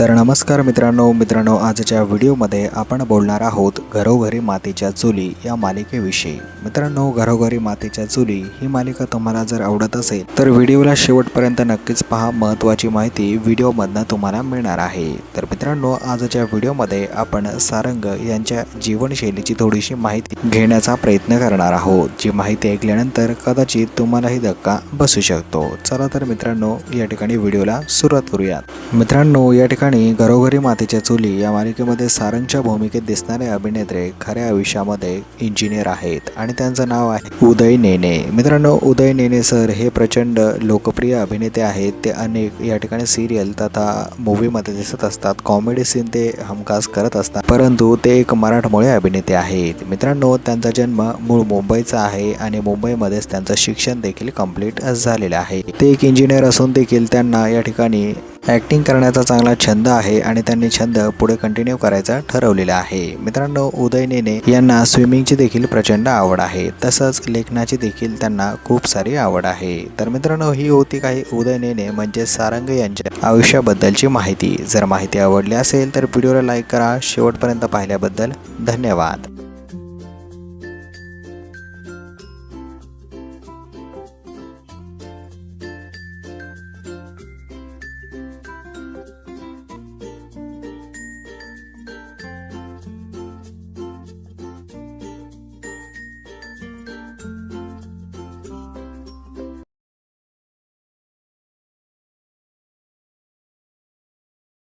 तर नमस्कार मित्रांनो मित्रांनो आजच्या व्हिडिओमध्ये आपण बोलणार आहोत घरोघरी मातीच्या चुली या मालिकेविषयी. मित्रांनो घरोघरी मातीच्या चुली ही मालिका तुम्हाला जर आवडत असेल तर व्हिडिओला शेवटपर्यंत नक्कीच पहा. महत्त्वाची माहिती व्हिडिओमधनं तुम्हाला मिळणार आहे. तर मित्रांनो आजच्या व्हिडिओमध्ये आपण सारंग यांच्या जीवनशैलीची थोडीशी माहिती घेण्याचा प्रयत्न करणार आहोत जी माहिती ऐकल्यानंतर कदाचित तुम्हालाही धक्का बसू शकतो. चला तर मित्रांनो या ठिकाणी व्हिडिओला सुरुवात करूयात. मित्रांनो या ठिकाणी घरोघरी मातीच्या चुली या मालिकेमध्ये सारंगच्या भूमिकेत दिसणारे अभिनेते खऱ्या आयुष्यामध्ये इंजिनियर आहेत आणि त्यांचं नाव आहे उदय नेने. मित्रांनो उदय नेने सर हे प्रचंड लोकप्रिय अभिनेते आहेत. ते अनेक या ठिकाणी सिरियल तथा मूवीमध्ये दिसत असतात. कॉमेडी सीन ते हमखास करत असतात. परंतु ते एक मराठमोळे अभिनेते आहेत. मित्रांनो त्यांचा जन्म मूळ मुंबईचा आहे आणि मुंबईमध्येच त्यांचं शिक्षण देखील कंप्लीट झालेलं आहे. ते एक इंजिनियर असून देखील त्यांना या ठिकाणी ॲक्टिंग करण्याचा चांगला छंद आहे आणि त्यांनी छंद पुढे कंटिन्यू करायचा ठरवलेला आहे. मित्रांनो उदयनेने यांना स्विमिंगची देखील प्रचंड आवड आहे. तसंच लेखनाची देखील त्यांना खूप सारी आवड आहे. तर मित्रांनो ही होती काही उदयनेने म्हणजे सारंग यांच्या आयुष्याबद्दलची माहिती. जर माहिती आवडली असेल तर व्हिडिओला लाईक करा. शेवटपर्यंत पाहिल्याबद्दल धन्यवाद.